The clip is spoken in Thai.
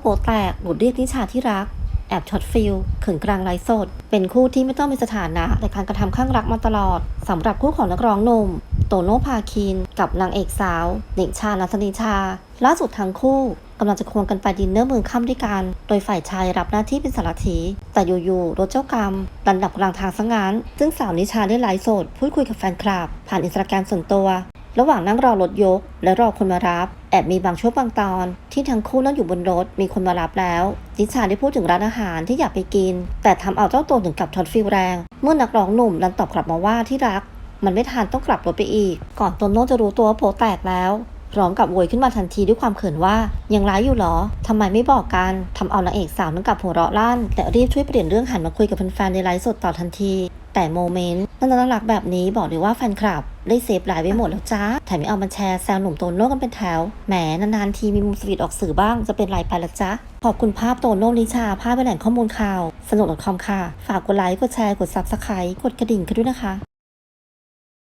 โปแตกหลุดเรียกนิชาที่รัก แอบช็อตฟิลเขินกลางไลฟ์สด เป็นคู่ที่ไม่ต้องมีสถานะแต่การกระทำข้างรักมาตลอดสำหรับคู่ของนักร้องหนุ่มโตโน่พาคิน กับนางเอกสาวหนิงชาลัสนิชา ล่าสุดทั้งคู่กำลังจะควงกันไปดินเนอร์มือค่ำด้วยกัน โดยฝ่ายชายรับหน้าที่เป็นสารถี แต่อยู่ๆรถเจ้ากรรมดันดับกลางทางซะงั้น ซึ่งสาวนิชาได้ไลฟ์สด พูดคุยกับแฟนคลับ ผ่านอินสตาแกรมส่วนตัว ระหว่างนั่งรอรถยก และรอคนมารับ แอบมีบางช่วงบางตอน ที่ทั้งคู่นั่งอยู่บนรถมีคนมารับแล้วนิชาได้พูดถึงร้านอาหารที่อยากไปกิน แต่ทำเอาเจ้าตัวถึงกับช็อตฟิลแรง เมื่อนักร้องหนุ่มดันตอบกลับมาว่าที่รัก มันไม่ทันต้องกลับรถไปอีก ก่อนโตโน่จะรู้ตัวว่าโผแตกแล้วร้อมกับโวยขึ้นมาทันทีด้วยความเขินว่า ยังร้ายอยู่เหรอทำไมไม่บอกกันทำเอานางเอกสาวนึกกับหัวเราะลั่น แต่รีบช่วยเปลี่ยนเรื่องหันมาคุยกับแฟนๆในไลฟ์สดต่อทันที แต่โมเมนต์น่ารักแบบนี้บอกเลยว่าแฟนคลับได้เซฟหลายไว้หมดแล้วจ้าแถมยังเอามาแชร์แซวหนุ่มโตโน่กันเป็นแถว แหมนานๆทีมีมุมสวีทออกสื่อบ้างจะเป็นไรไปละจ้าขอบคุณภาพโตโน่ลิชา ภาพเป็นแหล่งข้อมูลข่าว สนุกดอทคอมค่ะ ฝากกดไลค์ กดแชร์ กดซับสไครต์กดกระดิ่งกันด้วยนะคะ